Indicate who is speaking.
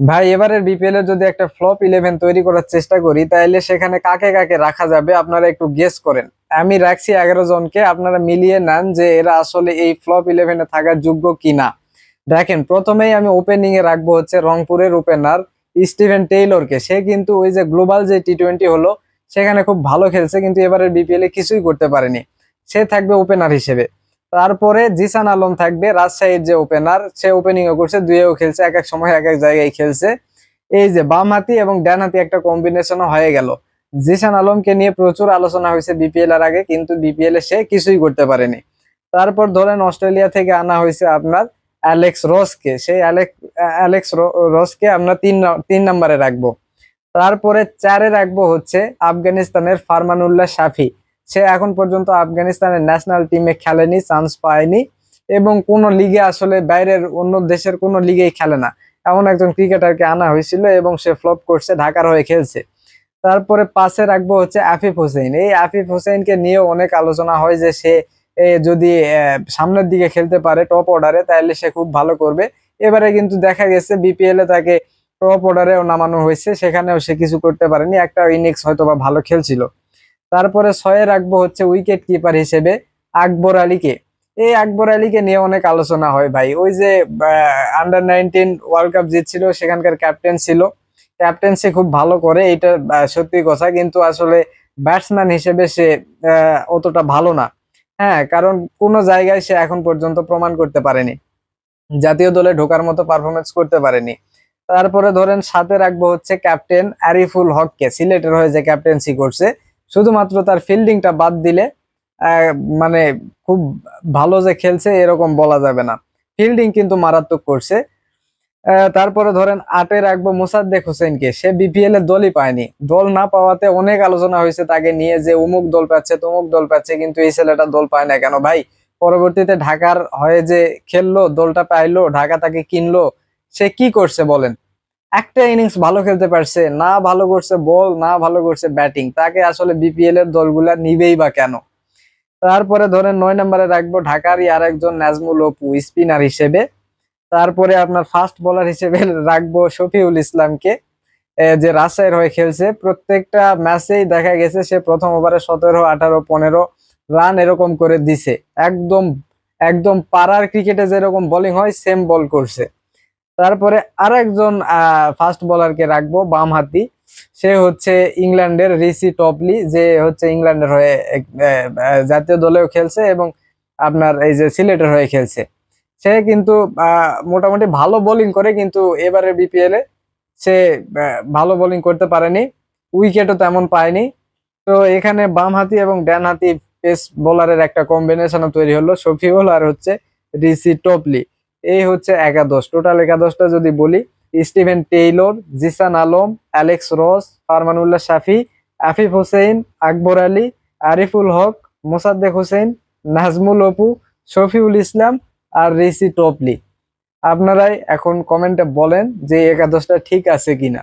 Speaker 1: ভাই, এবারের বিপিএল এর যদি একটা ফ্লপ ইলেভেন তৈরি করার চেষ্টা করি তাহলে সেখানে কাকে কাকে রাখা যাবে আপনারা একটু গেস করেন। আমি রাখছি এগারো জনকে, আপনারা মিলিয়ে নেন যে এরা আসলে এই ফ্লপ ইলেভেনে থাকার যোগ্য কিনা। দেখেন, প্রথমেই আমি ওপেনিং এ রাখব হচ্ছে রংপুরের ওপেনার স্টিভেন টেইলরকে। সে কিন্তু ওই যে গ্লোবাল যে টি টোয়েন্টি হলো, সেখানে খুব ভালো খেলছে, কিন্তু এবারের বিপিএল এ কিছুই করতে পারেনি। সে থাকবে ওপেনার হিসেবে। তারপরে জিসান আলম থাকবে রাজশাহীর যে ওপেনার সে ওপেনিং ও করছে দুইও খেলছে, এক এক সময়, এক এক জায়গায় খেলছে। এই যে বাম হাতি এবং ডান হাতি একটা কম্বিনেশনও হয়ে গেল। জিসান আলমকে নিয়ে প্রচুর আলোচনা হয়েছে বিপিএল এর আগে, কিন্তু বিপিএল এ সে কিছুই করতে পারেনি। তারপর ধরেন অস্ট্রেলিয়া থেকে আনা হয়েছে আপনার অ্যালেক্স রসকে সেই অ্যালেক্স অ্যালেক্স রসকে আমরা তিন তিন নম্বরে রাখব। তারপরে চারে রাখব হচ্ছে আফগানিস্তানের ফারমানুল্লাহ শাফি। সে এখন পর্যন্ত আফগানিস্তানের ন্যাশনাল টিমে খেলেনি চান্স পায়নি এবং কোন লিগে আসলে বাইরের অন্য দেশের কোনো লিগেই খেলে না। এমন একজন ক্রিকেটারকে আনা হয়েছিল এবং সে ফ্লপ করছে, ঢাকার হয়ে খেলছে। তারপরে পাশে রাখব হচ্ছে আফিফ হোসেন এই আফিফ হোসেনকে নিয়েও অনেক আলোচনা হয় যে সে যদি সামনের দিকে খেলতে পারে টপ অর্ডারে তাহলে সে খুব ভালো করবে। এবারে কিন্তু দেখা গেছে বিপিএল এ তাকে টপ অর্ডারেও নামানো হয়েছে, সেখানেও সে কিছু করতে পারেনি। একটা ইনিংস হয়তো বা ভালো খেলছিল। তারপরে ছয়ে রাখব হচ্ছে উইকেট কিপার হিসেবে আকবর আলীকে। এই আকবর আলীকে নিয়ে অনেক আলোচনা হয় ভাই। ওই যে আন্ডার নাইনটিন ওয়ার্ল্ড কাপ জিতছিল, সেখানকার ক্যাপ্টেন ছিল। ক্যাপ্টেন্সি খুব ভালো করে, এটা সত্যি কথা। কিন্তু আসলে ব্যাটসম্যান হিসেবে সে অতটা ভালো না। হ্যাঁ কারণ কোনো জায়গায় সে এখন পর্যন্ত প্রমাণ করতে পারেনি। জাতীয় দলে ঢোকার মতো পারফরমেন্স করতে পারেনি। তারপরে ধরেন সাথে রাখব হচ্ছে ক্যাপ্টেন আরিফুল হককে। সিলেটের হয়ে যে ক্যাপ্টেন্সি করছে শুধুমাত্র তার ফিল্ডিংটা বাদ দিলে মানে খুব ভালো যে খেলছে এরকম বলা যাবে না। ফিল্ডিং কিন্তু মারাত্মক করছে। তারপরে ধরেন আটে রাখব মোসাদ্দেক হোসেনকে। সে বিপিএল এর দলই পায়নি। দল না পাওয়াতে অনেক আলোচনা হয়েছে তাকে নিয়ে যে অমুক দল পাচ্ছে, তমুক দল পাচ্ছে, কিন্তু এই ছেলেটা দল পায় না কেন? ভাই, পরবর্তীতে ঢাকার হয়ে যে খেললো, দলটা পাইলো, ঢাকা তাকে কিনলো, সে কি করছে বলেন? একটা ইনিংস ভালো খেলতে পারছে, না ভালো করছে বল না ভালো করছে ব্যাটিং তাকে আসলে বিপিএল এর দলগুলা নিবেই বা কেন? তারপরে ধরেন নয় নম্বরে রাখব ঢাকারই আর একজন নাজমুল অপু স্পিনার হিসেবে। তারপরে আপনার ফাস্ট বোলার হিসেবে রাখব শফিউল ইসলামকে যে রাজশাহীর হয়ে খেলছে। প্রত্যেকটা ম্যাচেই দেখা গেছে সে প্রথম ওভারে সতেরো, আঠারো, পনেরো রান এরকম করে দিছে। একদম একদম পাড়ার ক্রিকেটে যেরকম বোলিং হয় সেম বল করছে। তারপরে আরেকজন ফাস্ট বোলারকে রাখব, বাম হাতি। সে হচ্ছে ইংল্যান্ডের রিসি টপলি, যে হচ্ছে ইংল্যান্ডের হয়ে জাতীয় দলেও খেলছে এবং আপনার এই যে সিলেটের হয়ে খেলছে। সে কিন্তু মোটামুটি ভালো বোলিং করে, কিন্তু এবারে বিপিএল এ সে ভালো বোলিং করতে পারেনি। উইকেটও তেমন পায়নি। তো এখানে বাম হাতি এবং ডান হাতি পেস বোলারের একটা কম্বিনেশন তৈরি হলো, শফিউল আর হচ্ছে রিসি টপলি। এই হচ্ছে একাদশ। টোটাল একাদশটা যদি বলি, Steven Taylor, Zeeshan Alam, Alex Ross, Farmanullah Shafi, Afif Hossain, Akbar Ali, Ariful Haque, Mosaddek Hossain, Nazmul Apu, Shafiul Islam আর রিসি টপলি। আপনারাই এখন কমেন্টে বলেন যে একাদশটা ঠিক আছে কিনা।